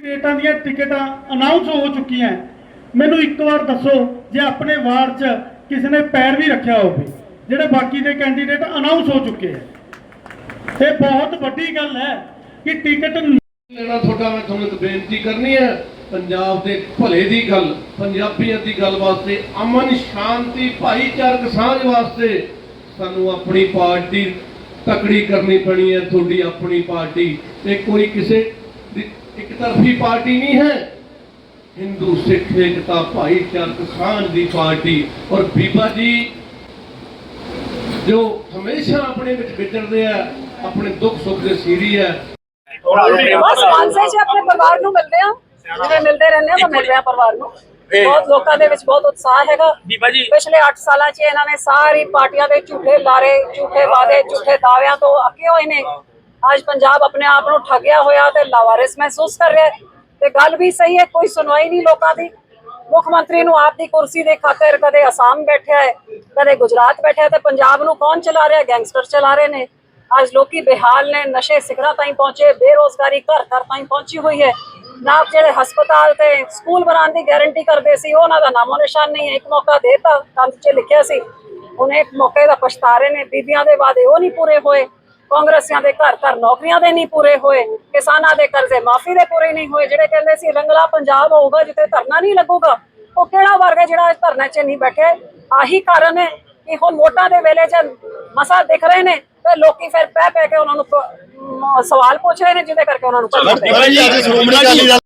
ਕੈਂਡੀਡੇਟਾਂ ਦੀਆਂ ਟਿਕਟਾਂ ਅਨਾਉਂਸ ਹੋ ਚੁੱਕੀਆਂ ਮੈਨੂੰ ਇੱਕ ਵਾਰ ਦੱਸੋ ਜੇ ਆਪਣੇ ਵਾਰਡ 'ਚ ਕਿਸੇ ਨੇ ਪੈਰ ਵੀ ਰੱਖਿਆ ਹੋਵੇ, ਜਿਹੜੇ ਬਾਕੀ ਦੇ ਕੈਂਡੀਡੇਟ ਅਨਾਉਂਸ ਹੋ ਚੁੱਕੇ ਹੈ। ਇਹ ਬਹੁਤ ਵੱਡੀ ਗੱਲ ਹੈ ਕਿ ਟਿਕਟ ਲੈਣਾ ਤੁਹਾਡਾ, ਮੈਂ ਤੁਹਾਨੂੰ ਇੱਕ ਬੇਨਤੀ ਕਰਨੀ ਹੈ, ਪੰਜਾਬ ਦੇ ਭਲੇ ਦੀ ਗੱਲ, ਪੰਜਾਬੀਆਂ ਦੀ ਗੱਲ ਵਾਸਤੇ, ਅਮਨ ਸ਼ਾਂਤੀ, ਭਾਈਚਾਰਕ ਸਾਂਝ ਵਾਸਤੇ ਸਾਨੂੰ ਆਪਣੀ ਪਾਰਟੀ ਤਕੜੀ ਕਰਨੀ ਪੈਣੀ ਹੈ, ਤੁਹਾਡੀ ਆਪਣੀ ਪਾਰਟੀ। ਤੇ ਕੋਈ ਕਿਸੇ ਦੀ ਇੱਕ ਤਰਫੀ ਪਾਰਟੀ ਨਹੀਂ ਹੈ। ਹਿੰਦੂ ਸਿੱਖ ਏਕਤਾ ਭਾਈਚਾਰਕ ਸਾਂਝ ਦੀ ਪਾਰਟੀ ਔਰ ਬੀਬਾ ਜੀ ਜੋ ਹਮੇਸ਼ਾ ਆਪਣੇ ਵਿੱਚ ਵਿਚਰਦੇ ਆ ਆਪਣੇ ਦੁੱਖ ਸੁੱਖ ਦੇ ਸੀਰੀ ਹੈ ਬਸ ਮਾਨਸੇ ਚ ਆਪਣੇ ਪਰਿਵਾਰ ਨੂੰ ਮਿਲਦੇ ਆ। ਜਿਵੇਂ ਮਿਲਦੇ ਰਹਿੰਦੇ ਆ ਤਾਂ ਮਿਲ ਰਿਹਾ ਪਰਿਵਾਰ ਨੂੰ। ਬਹੁਤ ਲੋਕਾਂ ਦੇ ਵਿੱਚ ਬਹੁਤ ਉਤਸ਼ਾਹ ਹੈਗਾ। ਬੀਬਾ ਜੀ। ਪਿਛਲੇ 8 ਸਾਲਾਂ 'ਚ ਇਹਨਾਂ ਨੇ ਸਾਰੀ ਪਾਰਟੀਆਂ ਦੇ ਝੂਠੇ ਲਾਰੇ ਝੂਠੇ ਵਾਅਦੇ ਝੂਠੇ ਦਾਅਵਿਆਂ ਤੋਂ ਅੱਕੇ ਹੋਏ ਨੇ। ਅੱਜ ਪੰਜਾਬ ਆਪਣੇ ਆਪ ਨੂੰ ਠੱਗਿਆ ਹੋਇਆ ਤੇ ਲਾਵਾਰਿਸ ਮਹਿਸੂਸ ਕਰ ਰਿਹਾ ਹੈ। ਤੇ ਗੱਲ ਵੀ ਸਹੀ ਹੈ, ਕੋਈ ਸੁਣਵਾਈ ਨਹੀਂ ਲੋਕਾਂ ਦੀ। ਮੁੱਖ ਮੰਤਰੀ ਨੂੰ ਆਪ ਦੀ ਕੁਰਸੀ ਦੇ ਖਾਤਰ ਕਦੇ ਅਸਾਮ ਬੈਠਿਆ ਹੈ, ਕਦੇ ਗੁਜਰਾਤ ਬੈਠਿਆ ਤੇ ਪੰਜਾਬ ਨੂੰ ਕੌਣ ਚਲਾ ਰਿਹਾ? ਗੈਂਗਸਟਰ ਚਲਾ ਰਹੇ ਨੇ। ਅੱਜ ਲੋਕੀ ਬੇਹਾਲ ਨੇ ਨਸ਼ੇ ਸਿਖਰਾਂ ਤਾਈਂ ਪਹੁੰਚੇ, ਬੇਰੋਜ਼ਗਾਰੀ ਘਰ ਘਰ ਤਾਈਂ ਪਹੁੰਚੀ ਹੋਈ ਹੈ। ਨਾ ਜਿਹੜੇ ਹਸਪਤਾਲ ਤੇ ਸਕੂਲ ਬਣਾਉਣ ਦੀ ਗਾਰੰਟੀ ਕਰਦੇ ਸੀ, ਉਹਨਾਂ ਦਾ ਨਾਮੋ ਨਿਸ਼ਾਨ ਨਹੀਂ ਹੈ। ਇੱਕ ਮੌਕਾ ਦੇਤਾ, ਕੰਧ 'ਚ ਲਿਖਿਆ ਸੀ। ਉਹਨੇ ਇੱਕ ਮੌਕੇ ਦਾ ਪਛਤਾ ਰਹੇ ਨੇ। ਬੀਬੀਆਂ ਦੇ ਵਾਅਦੇ ਉਹ ਨਹੀਂ ਪੂਰੇ ਹੋਏ। ਕਾਂਗਰਸੀਆਂ ਦੇ ਘਰ ਘਰ ਨੌਕਰੀਆਂ ਦੇ ਨਹੀਂ ਪੂਰੇ ਹੋਏ ਕਿਸਾਨਾਂ ਦੇ ਕਰਜ਼ੇ ਮਾਫੀ ਦੇ ਪੂਰੇ ਨਹੀਂ ਹੋਏ ਜਿਹੜੇ ਕਹਿੰਦੇ ਸੀ ਰੰਗਲਾ ਪੰਜਾਬ ਹੋਊਗਾ ਜਿੱਥੇ ਧਰਨਾ ਨਹੀਂ ਲੱਗੂਗਾ ਉਹ ਕਿਹੜਾ ਵਰਗ ਹੈ ਜਿਹੜਾ ਧਰਨੇ 'ਚ ਨਹੀਂ ਬੈਠੇ? ਆਹੀ ਕਾਰਨ ਹੈ ਕਿ ਹੁਣ ਵੋਟਾਂ ਦੇ ਵੇਲੇ 'ਚ ਮਸਾ ਦਿਖ ਰਹੇ ਨੇ ਤੇ ਲੋਕੀ ਫਿਰ ਪੈ ਪੈ ਕੇ ਉਹਨਾਂ ਨੂੰ ਸਵਾਲ ਪੁੱਛ ਰਹੇ ਨੇ ਜਿਹਦੇ ਕਰਕੇ ਉਹਨਾਂ ਨੂੰ